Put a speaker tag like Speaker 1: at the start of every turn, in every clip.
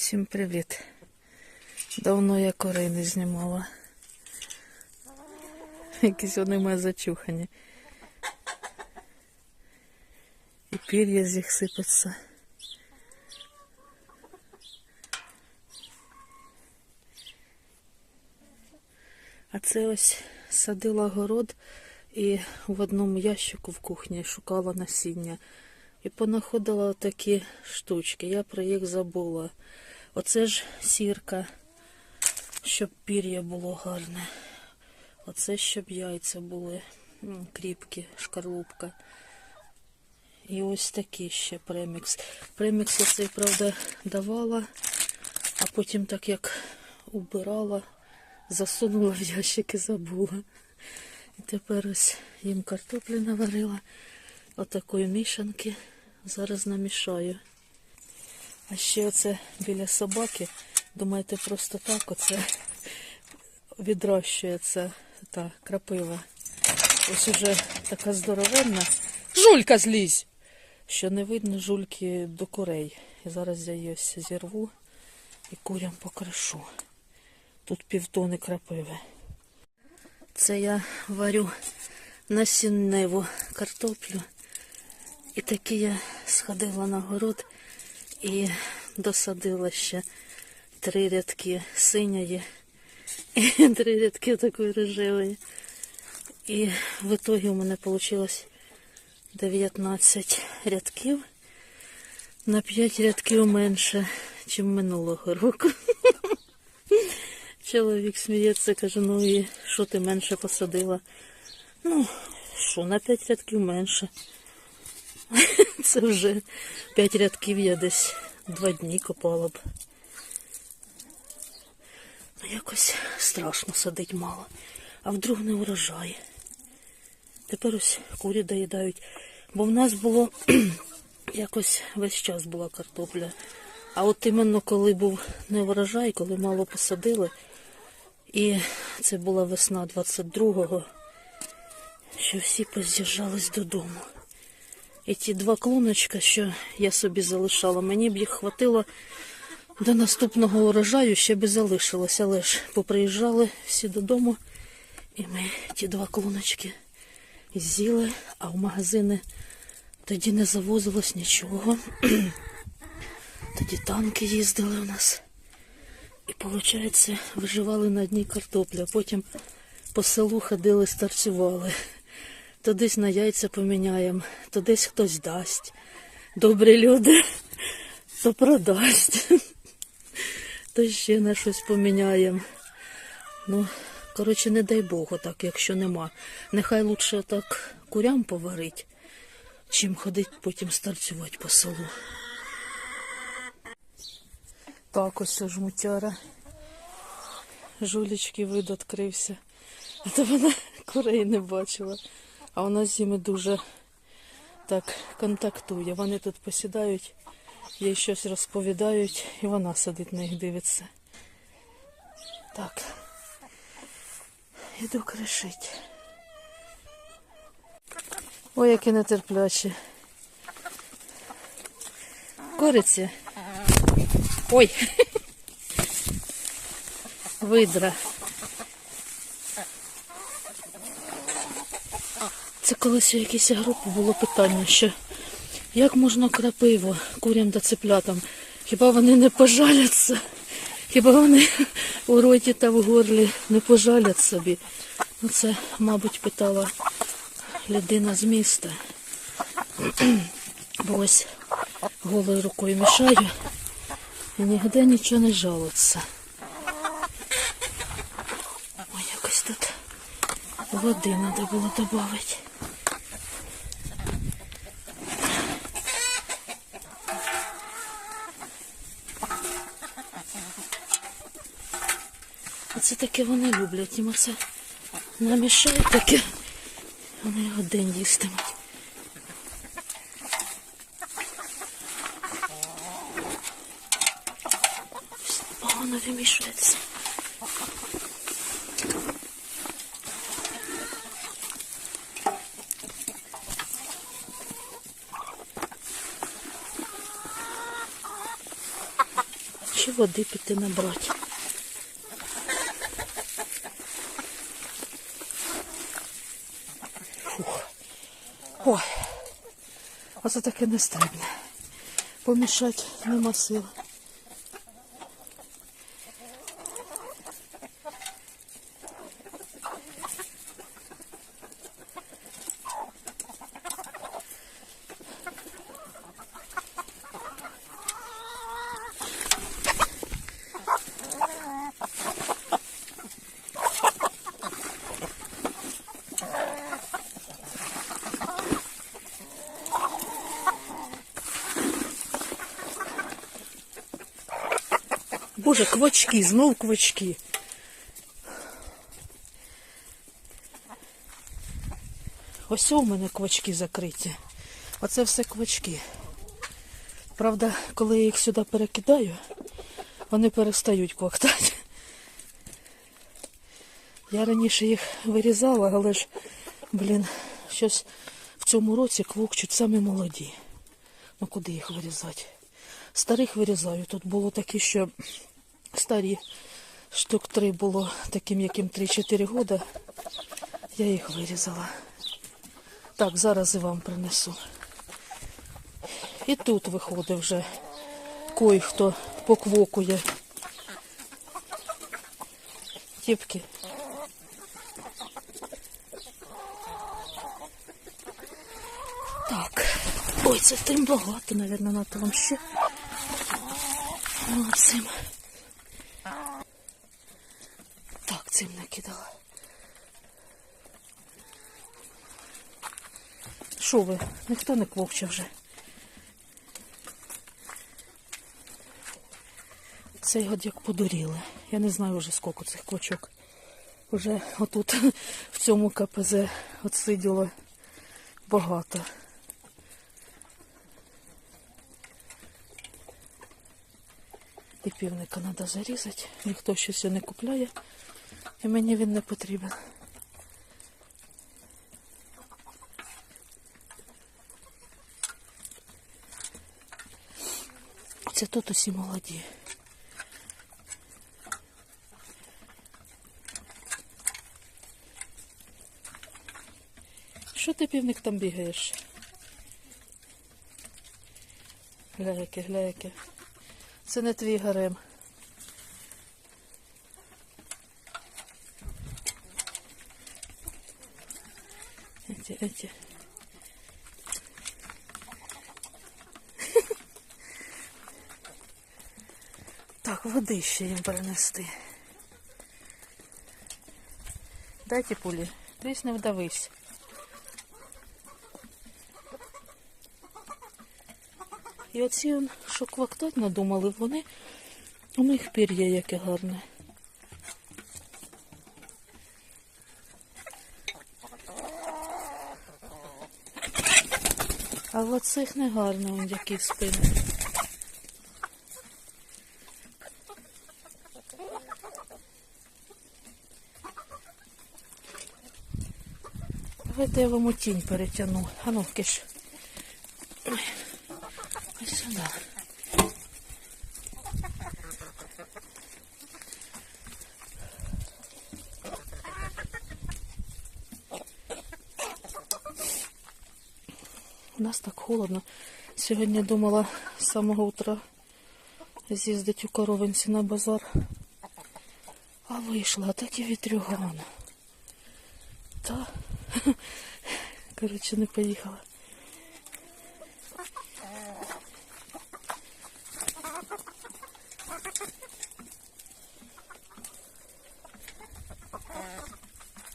Speaker 1: Всім привіт. Давно я корей не знімала. Якісь вони мене зачухані. І пір'я з їх сипеться. А це ось садила город і в одному ящику в кухні шукала насіння. І понаходила такі штучки. Я про їх забула. Оце ж сірка, щоб пір'я було гарне. Оце щоб яйця були кріпкі, шкарлупка. І ось такий ще премікс. Премікс я правда, давала, а потім так як убирала, засунула в ящик і забула. І тепер ось їм картоплі наварила. Отакої мішанки. Зараз намішаю. А ще оце біля собаки. Думаєте, просто так оце відрощується та крапива. Ось уже така здоровенна. Жулька злізь! Що не видно жульки до курей. І зараз я її зірву і курям покришу. Тут півтони крапиви. Це я варю насінневу картоплю. І таки я сходила на город і досадила ще три рядки синьої і три рядки такої рожевої. І в итогі у мене вийшло 19 рядків. На 5 рядків менше, ніж минулого року. Чоловік сміється, каже, ну і що ти менше посадила? Ну, що, на 5 рядків менше. Це вже 5 рядків я десь два дні копала б. Ну, якось страшно садить мало, а вдруг не урожай. Тепер ось курі доїдають. Бо в нас було якось весь час була картопля. А от іменно коли був не урожай, коли мало посадили, і це була весна 22-го, що всі поз'їжджались додому. І ті два клоночка, що я собі залишала, мені б їх хватило до наступного урожаю, ще би залишилося, але ж поприїжджали всі додому, і ми ті два клоночки з'їли, а в магазини тоді не завозилось нічого. Тоді танки їздили у нас. І, виходить, виживали на одній картоплі, а потім по селу ходили, старцювали. То десь на яйця поміняємо, то десь хтось дасть. Добрі люди, то продасть. То ще на щось поміняємо. Ну, коротше, не дай Богу, так, якщо нема. Нехай лучше так курям поварить, чим ходить потім старцювати по селу. Так, ось жмутяра. Жулічки вид відкрився. А то вона курей не бачила. А вона з ними дуже так контактує. Вони тут посідають, їй щось розповідають, і вона сидить на них дивиться. Так. Іду кришить. Ой, які нетерплячі. Кориці. Ой. Видра. Це колись у якійсь групі було питання, що як можна крапиво курям та цеплятам? Хіба вони не пожаляться? Хіба вони у роті та в горлі не пожалять собі? Ну це, мабуть, питала людина з міста. Бо ось голою рукою мішаю і ніде нічого не жалується. Ой, якось тут води треба було додати. Оце таке вони люблять. Їм оце намішають таке. Вони його день їстимуть. Погано вимішується. чи води піти набрати. Оце таке нестрібне. Помішати нема сил. Боже, квачки, знов квачки. Ось у мене квачки закриті. Оце все квачки. Правда, коли я їх сюди перекидаю, вони перестають квактати. Я раніше їх вирізала, але ж, блін, щось в цьому році квокчуть самі молоді. Ну куди їх вирізати? Старих вирізаю. Тут було такі, що старі штук три було таким, яким 3-4 года. Я їх вирізала. Так, зараз і вам принесу. І тут виходить вже кой, хто поквокує. Тіпки. Так. Ой, це тим багато, мабуть, на там ще. Ну, цим. Так, цим. Що ви? Ніхто не квокче вже. Цей год як подуріли. Я не знаю вже скільки цих квочок. Уже отут в цьому КПЗ от сиділо багато. І півника треба зарізати. Ніхто щось не купляє. І мені він не потрібен. Це тут усі молоді. Що ти півник там бігаєш? Гляяки, гляяки. Це не твій гарем. Эти. Так, води ще їм принести. Дайте пулі. Десь не вдавись. І оці, що квактать надумали, вони у них пір'я яке гарне. А в оцих не гарно, он які спини. Давайте я вам тінь перетягну. А ну, киш. Ось сюди. У нас так холодно. Сьогодні думала з самого утра з'їздити у коровинці на базар. А вийшла, а так і вітрюган. Та, коротше, не поїхала.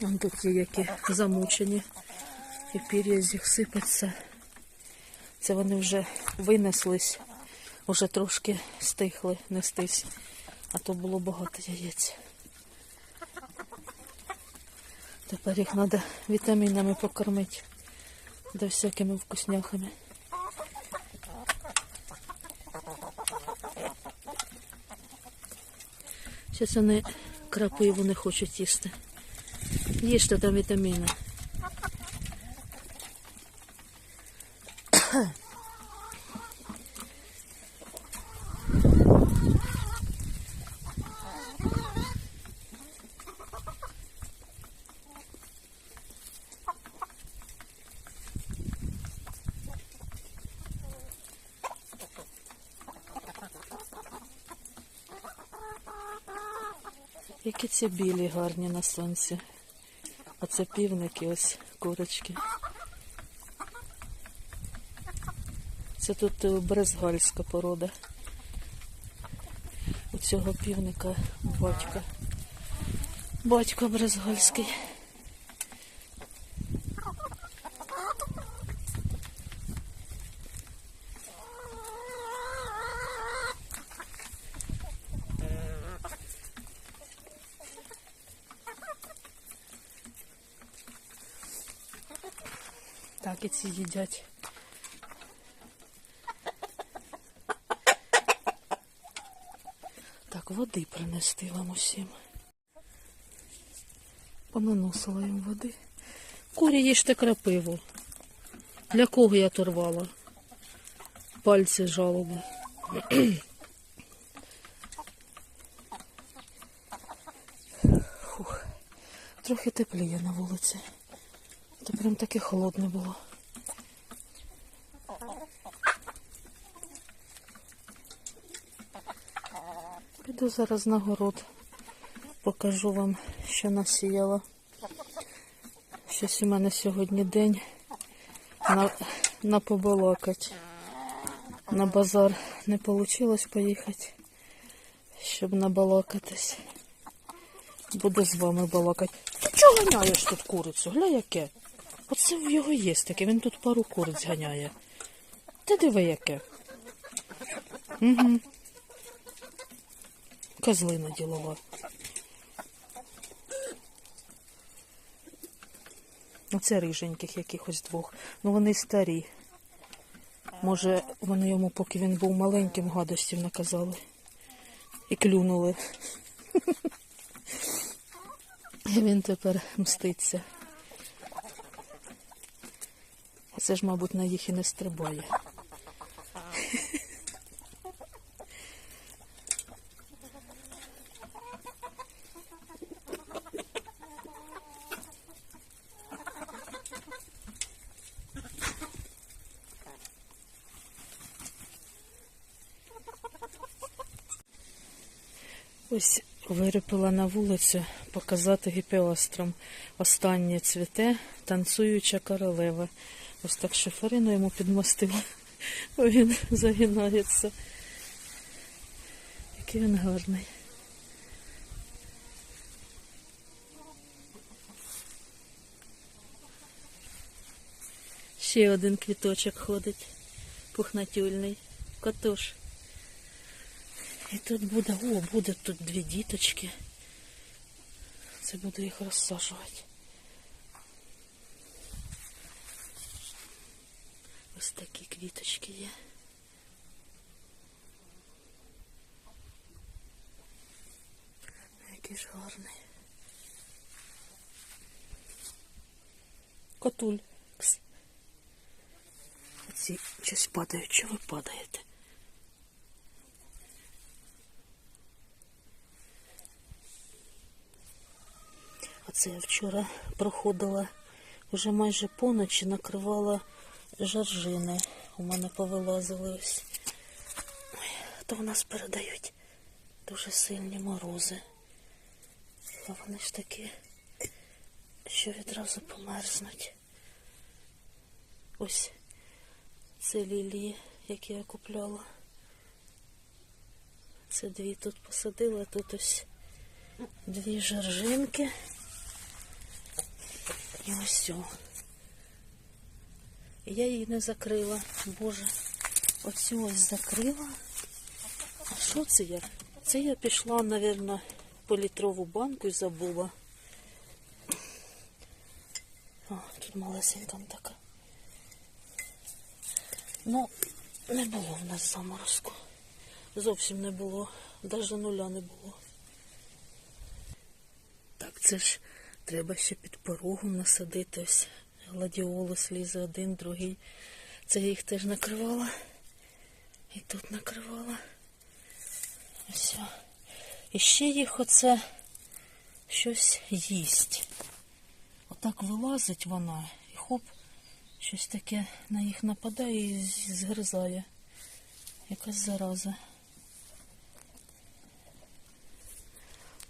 Speaker 1: Вон тут є які замучені. І пір'я з них сипеться. Це вони вже винеслись, вже трошки стихли нестись, а то було багато яєць. Тепер їх треба вітамінами покормити, да всякими вкусняхами. Зараз вони крапиву не хочуть їсти. Їжте там вітаміни. Ці білі гарні на сонці. А це півники, ось курочки. Це тут е, брезгальська порода. У цього півника батька. Батько брезгальський. Так, і. Так, води принести вам усім. Понаносила їм води. Курі їжте крапиву. Для кого я торвала? Пальці жалоби. Трохи тепліє на вулиці. То прям таке холодне було. Піду зараз на город. Покажу вам, що насіяла. Щось у мене сьогодні день на, на побалакать. На базар не вийшло поїхати, щоб набалакатись. Буду з вами балакати. Ти чого ганяєш тут курицю? Гля яке? Оце в його є таке, він тут пару куриць ганяє. Ти диви яке. Угу. Козлина ділова. Оце риженьких якихось двох. Ну вони старі. Може, вони йому, поки він був маленьким, гадостів наказали. І клюнули. І він тепер мститься. Це ж, мабуть, на їх і не стрибає. Ось вирипила на вулицю показати гіпеострам. Останнє цвіте танцююча королева. Ось так шиферину йому підмостила. О, він загинається. Який він гарний. Ще один квіточок ходить, пухнатюльний. Котуш. І тут буде, о, буде тут дві діточки. Це буду їх розсаджувати. Ось такі квіточки є. Який ж гарний. Котуль. Кс. Ці щось падають. Чого ви падаєте? Оце я вчора проходила вже майже поночі, накривала жаржини. У мене повилазили ось. Ой, то в нас передають дуже сильні морози. А вони ж такі, що відразу померзнуть. Ось це лілії, які я купляла. Це дві тут посадила, тут ось дві жаржинки. І ось. І Я її не закрила. Боже, оцю ось закрила. А що це я? Це я пішла, мабуть, по літрову банку і забула. О, тут малесенька така. Ну, не було в нас заморозку. Зовсім не було. Навіть нуля не було. Так, це ж треба ще під порогом насадити. Ось гладіолус лізе один, другий. Це я їх теж накривала. І тут накривала. Ось. І ще їх оце щось їсть. Отак вилазить вона і хоп, щось таке на їх нападає і згризає. Якась зараза.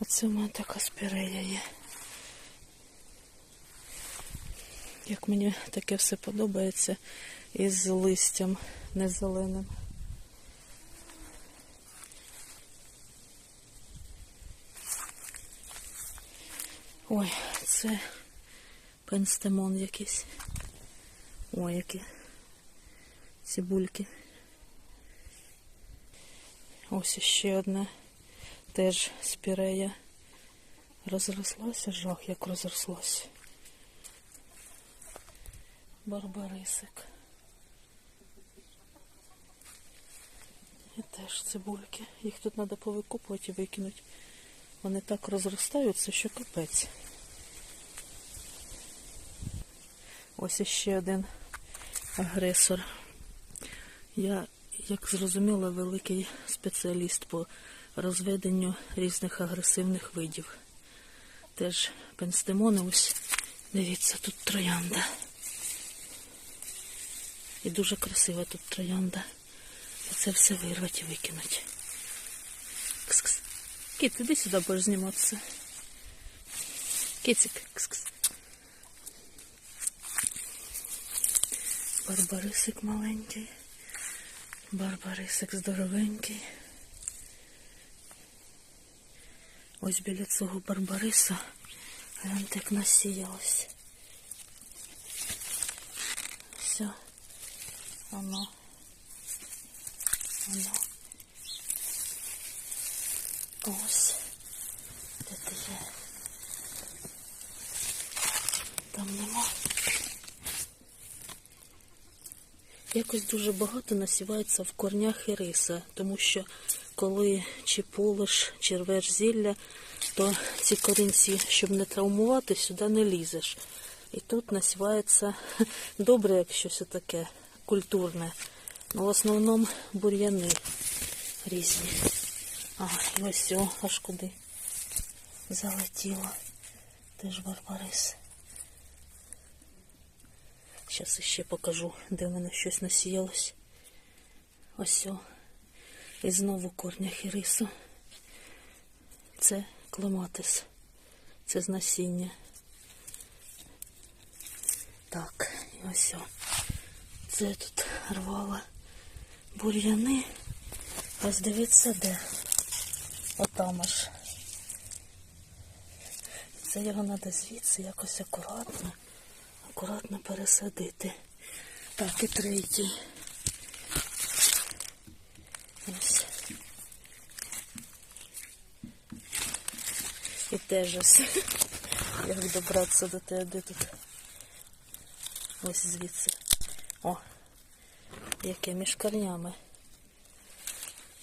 Speaker 1: Оце в мене така спірея є. Як мені таке все подобається із листям не зеленим. Ой, це пенстемон якийсь. Ой, які цибульки. Ось ще одна теж спірея. Розрослася жах, як розрослася. Барбарисик. І теж цибульки. Їх тут треба повикупувати і викинути. Вони так розростаються, що капець. Ось іще один агресор. Я, як зрозуміла, великий спеціаліст по розведенню різних агресивних видів. Теж пенстемони, ось дивіться, тут троянда. І дуже красива тут троянда. І це все вирвати і викинути. Кс-кс. Кіт, іди сюди будеш зніматися. Кицик, кс-кс. Барбарисик маленький. Барбарисик здоровенький. Ось біля цього барбариса гляньте, як насіялось. Все. Воно. Воно. Ось. Де ти є? Там нема. Якось дуже багато насівається в корнях іриса, тому що коли чи полиш, чи рвеш зілля, то ці корінці, щоб не травмувати, сюди не лізеш. І тут насівається добре, як щось таке культурне. Ну, в основному бур'яни різні. А, і ось о, аж куди залетіло. Теж барбарис. Зараз ще покажу, де в мене щось насіялось. Ось о. І знову корня хірису. Це клематис. Це з насіння. Так, і ось о. Це тут рвала бур'яни. Ось дивіться де. Отам аж. Це його треба звідси якось акуратно, акуратно пересадити. Так, і третій. Ось. І теж ось. Як добратися до тебе, де тут? Ось звідси. О, яке між.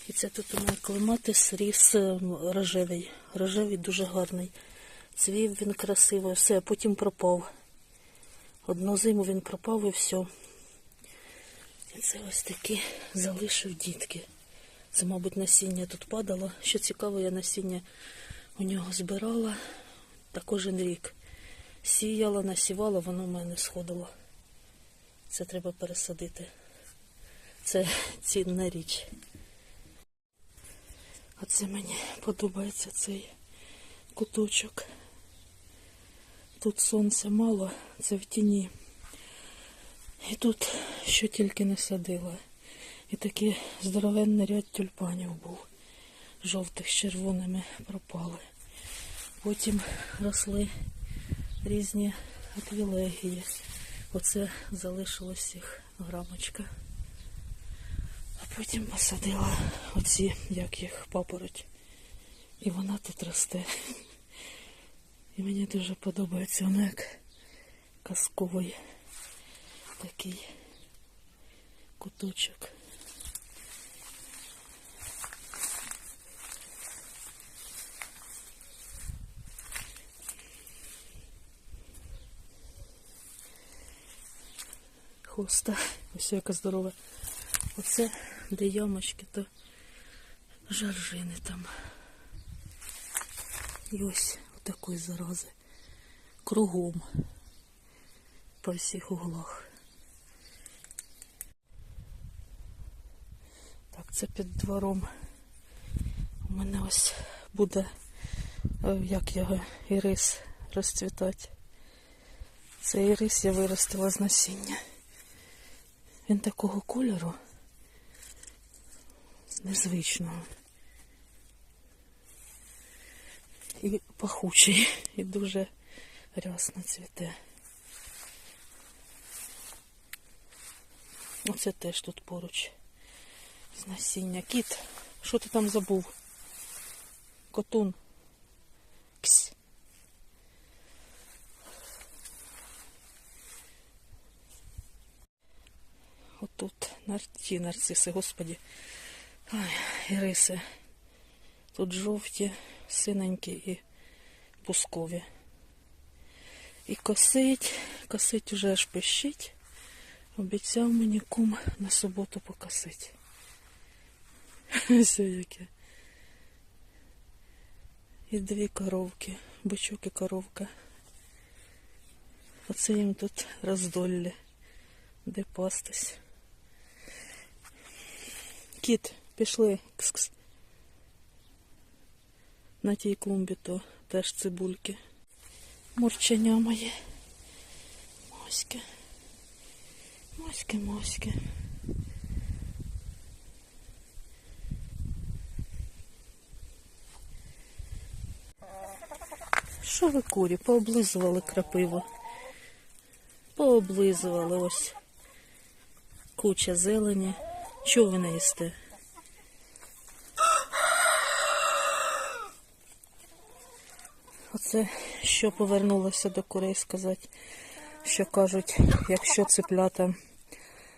Speaker 1: І це тут у мене клематис ріс ем, рожевий. Рожевий дуже гарний. Цвів він красиво, все, а потім пропав. Одну зиму він пропав і все. І це ось такі залишив дітки. Це, мабуть, насіння тут падало. Що цікаво, я насіння у нього збирала та кожен рік. Сіяла, насівала, воно в мене сходило. Це треба пересадити. Це цінна річ. Оце мені подобається цей куточок. Тут сонця мало, це в тіні. І тут що тільки не садила. І такий здоровенний ряд тюльпанів був. Жовтих з червоними пропали. Потім росли різні аквілегії. Оце залишилось їх грамочка. А потім посадила оці, як їх, папороть. І вона тут росте. І мені дуже подобається вона як казковий такий куточок. Хоста, ось яка здорова. Оце де ямочки, то жаржини там. І ось такої зарази. Кругом. По всіх углах. Так, це під двором. У мене ось буде е, як його, ірис розцвітати. Цей ірис я виростила з насіння. Він такого кольору незвичного. І пахучий, і дуже рясно цвіте. Оце теж тут поруч з насіння. Кіт, що ти там забув? Котун. Ксь. Отут нар... ті нарциси, господі. Ай, іриси. Тут жовті, синенькі і пускові. І косить, косить уже аж пищить. Обіцяв мені кум на суботу покосить. Все яке. І дві коровки, бичок і коровка. Оце їм тут роздоллі, де пастись. Кіт, пішли. Кс-кс. На тій клумбі то теж цибульки. Мурченя моє. Моське. Моське, моське. Що ви курі? Пооблизували крапиву. Пооблизували ось. Куча зелені. Чого ви не їсте? Оце що повернулося до курей сказати, що кажуть, якщо цеплята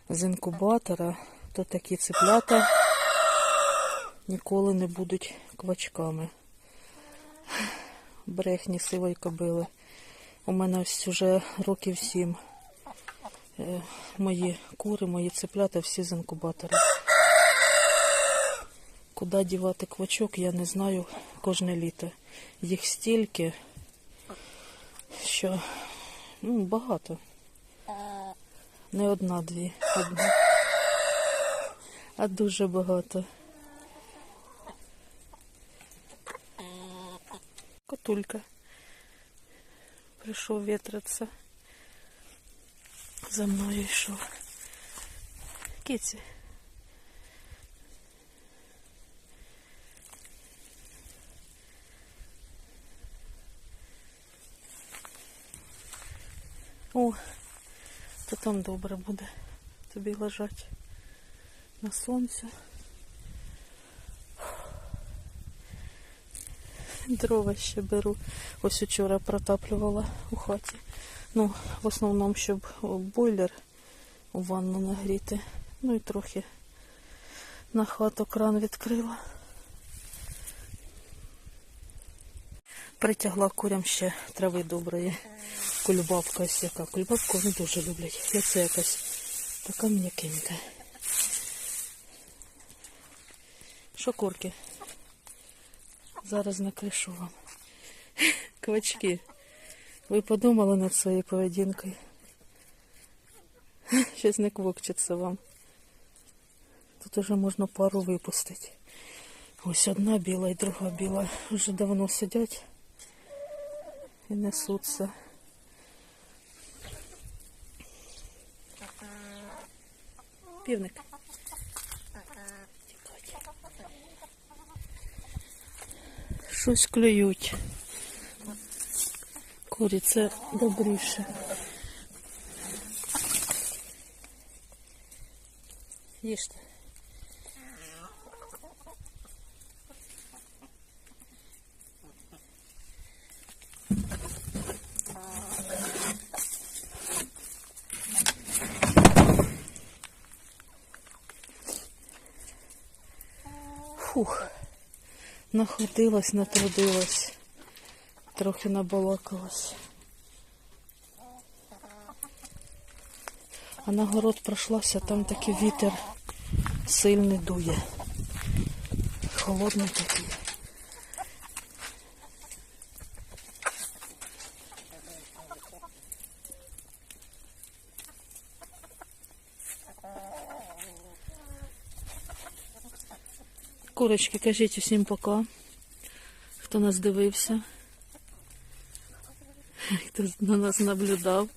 Speaker 1: з інкубатора, то такі цеплята ніколи не будуть квачками. Брехні сивої кобили. У мене ось вже років сім. Е, Мої кури, мої цеплята всі з інкубатора. Куди дівати квачок, я не знаю кожне літо. Їх стільки, що ну, багато. Не одна-дві, одна. А дуже багато. Котулька. Прийшов вітриться. За мною йшов. Кіці. О, то там добре буде тобі лежать на сонці. Дрова ще беру. Ось вчора протаплювала у хаті. Ну, в основному, щоб бойлер у ванну нагріти. Ну і трохи на хату кран відкрила. Притягла курям ще трави доброї. Кульбабка ось яка. Кульбабку вони дуже люблять. Це якась така м'якенька. Що курки? Зараз накришу вам. Квачки. Ви подумали над своєю поведінкою? Щось не квокчиться вам. Тут уже можна пару випустити. Ось одна біла і друга біла. Вже давно сидять і несуться. Півник. Щось клюють. Курі це добріше. Їжте. Фух, находилась, натрудилась, Трохи набалакалась. А на город пройшлася, там такий вітер сильний дує. Холодний такий. Курочки, кажіть усім пока, хто нас дивився. Хтось на нас наблюдав.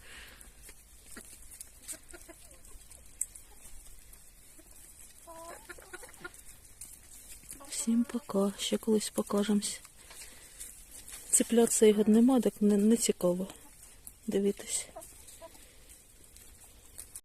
Speaker 1: Всім пока. Ще колись покажемось. Цеплятися його нема, так не, не цікаво. Дивитись.